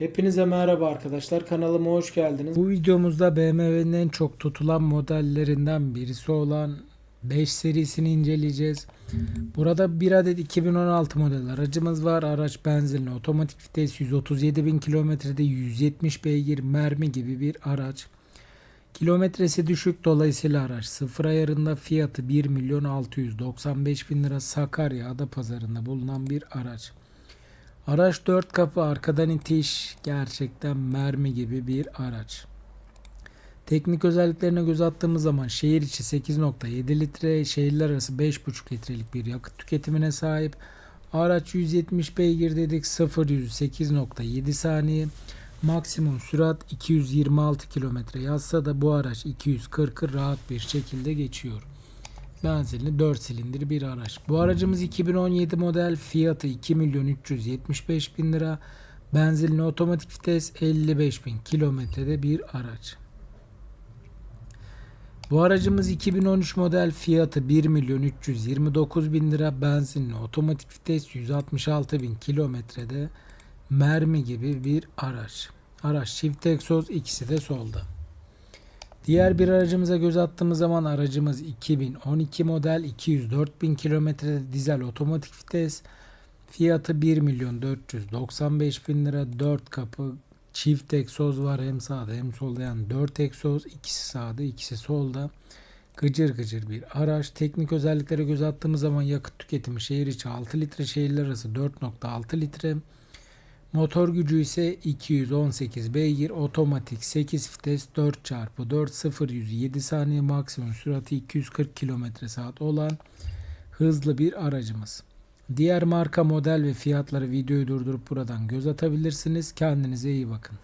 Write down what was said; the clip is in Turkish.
Hepinize merhaba arkadaşlar. Kanalıma hoş geldiniz. Bu videomuzda BMW'nin en çok tutulan modellerinden birisi olan 5 serisini inceleyeceğiz. Burada bir adet 2016 model aracımız var. Araç benzinli, otomatik vites 137 bin kilometrede 170 beygir mermi gibi bir araç. Kilometresi düşük dolayısıyla araç sıfır ayarında fiyatı 1 milyon 695 bin lira Sakarya Adapazarı'nda bulunan bir araç. Araç 4 kapı arkadan itiş gerçekten mermi gibi bir araç. Teknik özelliklerine göz attığımız zaman şehir içi 8.7 litre, şehirler arası 5.5 litrelik bir yakıt tüketimine sahip. Araç 170 beygir dedik 0 100 8.7 saniye. Maksimum sürat 226 kilometre yazsa da bu araç 240'ı rahat bir şekilde geçiyor. Benzinli 4 silindir bir araç. Bu aracımız 2017 model fiyatı 2 milyon 375 bin lira. Benzinli otomatik vites 55 bin kilometrede bir araç. Bu aracımız 2013 model fiyatı 1 milyon 329 bin lira. Benzinli otomatik vites 166 bin kilometrede mermi gibi bir araç. Araç çift egzoz ikisi de solda. Diğer bir aracımıza göz attığımız zaman aracımız 2012 model 204 bin kilometrede dizel otomatik vites. Fiyatı 1 milyon 495 bin lira. 4 kapı çift egzoz var hem sağda hem solda yani 4 egzoz ikisi sağda ikisi solda. Gıcır gıcır bir araç. Teknik özelliklere göz attığımız zaman yakıt tüketimi şehir içi 6 litre şehirler arası 4.6 litre. Motor gücü ise 218 beygir, otomatik 8 vites 4 çarpı 4 0 107 saniye maksimum sürati 240 km saat olan hızlı bir aracımız. Diğer marka model ve fiyatları videoyu durdurup buradan göz atabilirsiniz. Kendinize iyi bakın.